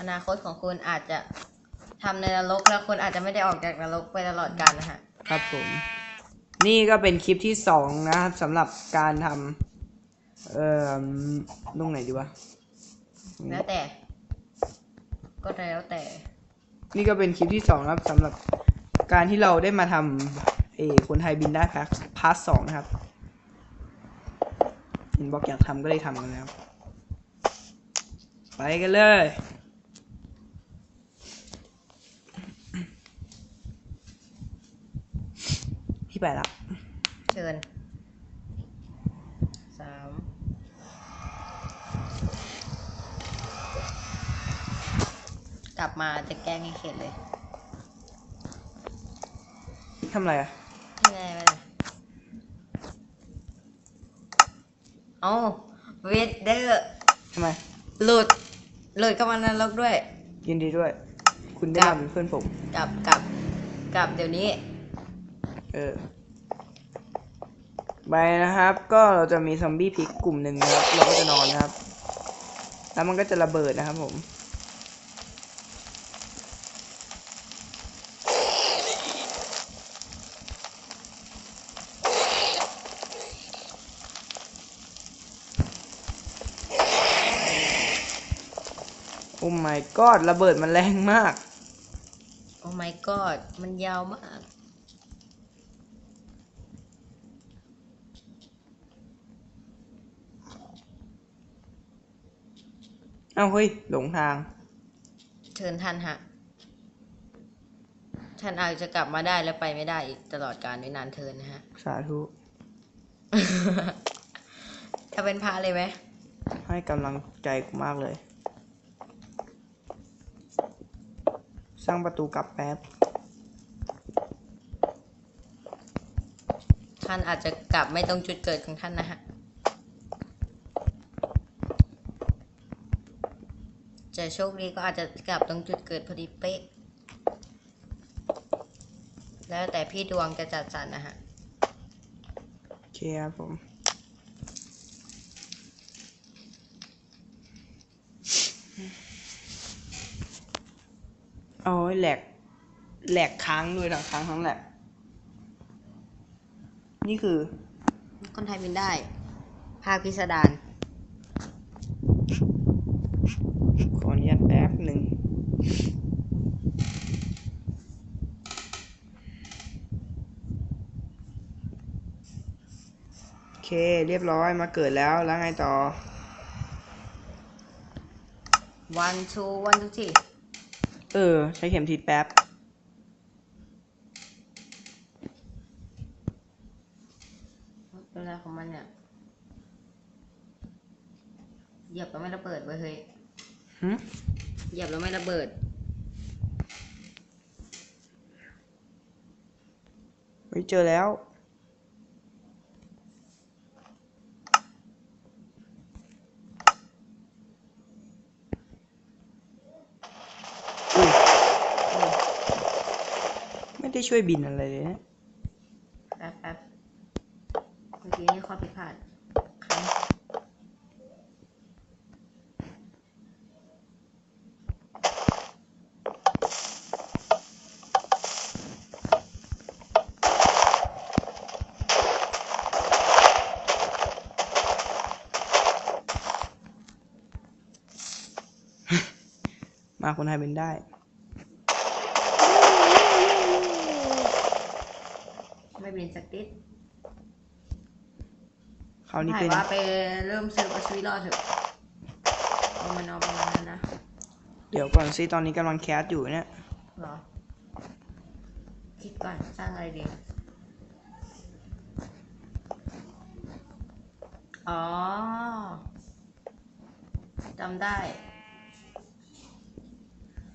อนาคตของคุณอาจจะทำในนรกแล้วคุณอาจจะไม่ได้ออกจากนรกไปตลอดกาลนะฮะครับผม นี่ก็เป็นคลิปที่สองนะครับสำหรับการทำเอ่อตรงไหนดีวะแล้วแต่ ก็แล้วแต่ นี่ก็เป็นคลิปที่สองนะครับสำหรับการที่เราได้มาทำเออคนไทยบินได้พาร์ทพาร์ทสองนะครับเห็นบอกอยากทำก็เลยทำกันแล้ว ไปกันเลย พี่ไปละเชิญสามกลับมาจะแกล้งให้เข็ดเลยทำอะไรอะไม่ได้ไม่ได้เอ้าเวดเดอร์ทำไม หลุด หลุดเข้ามานรกด้วย ยินดีด้วย คุณได้กลับมาเป็นเพื่อนผม กลับกลับกลับเดี๋ยวนี้เออไปนะครับ ก็เราจะมีซอมบี้พิกกลุ่มหนึ่งนะครับ เราก็จะนอนนะครับ แล้วมันก็จะระเบิดนะครับผมโอ้ my god ระเบิดมันแรงมาก โอ้ my god มันยาวมาก เอ้าเฮ้ย หลงทาง เชิญท่านฮะ ท่านอาจจะกลับมาได้และไปไม่ได้อีกตลอดกาลด้วยนานเทินนะฮะ สาธุ จะเป็นพระเลยไหม ให้กำลังใจกูมากเลย สร้างประตูกลับแป๊บ ท่านอาจจะกลับไม่ตรงจุดเกิดของท่านนะฮะ จะโชคดีก็อาจจะกลับตรงจุดเกิดพอดีเป๊ะ แล้วแต่พี่ดวงจะจัดสรรนะฮะโอเคครับผม โอ้ยแหลก แหลกค้างด้วยทั้งค้างทั้งแหลก นี่คือ คนไทยบินได้ ภาคพิสดาร ขออนุญาตแป๊บหนึ่ง โอเค เรียบร้อยมาเกิดแล้วแล้วไงต่อ วันชูวันทุกทีเออ ใช้เข็มทิศแป๊บเป็นอะไรของมันเนี่ยเหยียบแล้วไม่ระเบิดเว้ยเฮ้ย หึเหยียบแล้วไม่ระเบิด เฮ้ยเจอแล้ว อุ้ยไม่ได้ช่วยบินอะไรเลยนะ แป๊บแป๊บเมื่อกี้นี่ข้อผิดพลาด มาคนไทยเป็นได้ ไม่บินสักติดคราวนี้ถ่าเป็ยนว่าไปเริ่มซื้อเอาชีวิตรอดเถอะเอามันเอาประมาณนั้นนะเดี๋ยวก่อนซิตอนนี้กำลังแคสอยู่เนี่ย เหรอ คิดก่อนสร้างอะไรดี อ๋อจำได้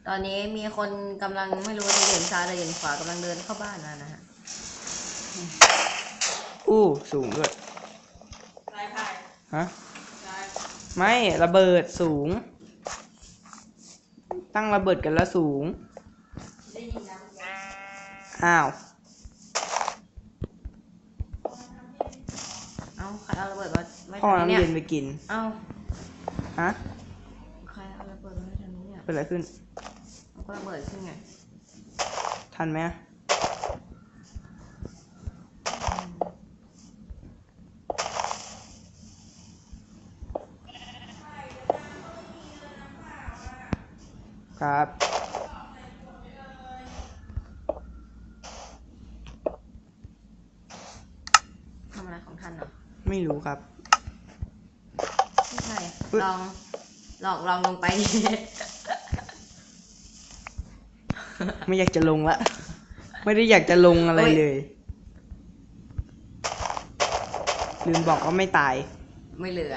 ตอนนี้มีคนกำลังไม่รู้จะเดินซ้ายหรือเดินขวากำลังเดินเข้าบ้านมานะฮะอู้สูงด้วยลายถ่ายฮะลายไม่ระเบิดสูง ตั้งระเบิดกันแล้วสูงได้ยินนะเมื่อกี้อ้าวเอ้าใครเอาระเบิดมาไว้พ่อตรงนี้น้ำเนี่ยเย็นไปกินเอ้าฮะใครเอาระเบิดไม่ทันนี้เนี่ย เป็นอะไรขึ้นมันก็ ระเบิดขึ้นไง ทันไหมครับทำอะไรของท่านเนาะไม่รู้ครับ ไม่ใช่อุ๊ยลอง ลองลองลงไปดิ ไม่อยากจะลงละ ไม่ได้อยากจะลงอะไรโอ้ยเลย ลืมบอกว่าไม่ตาย ไม่เหลือ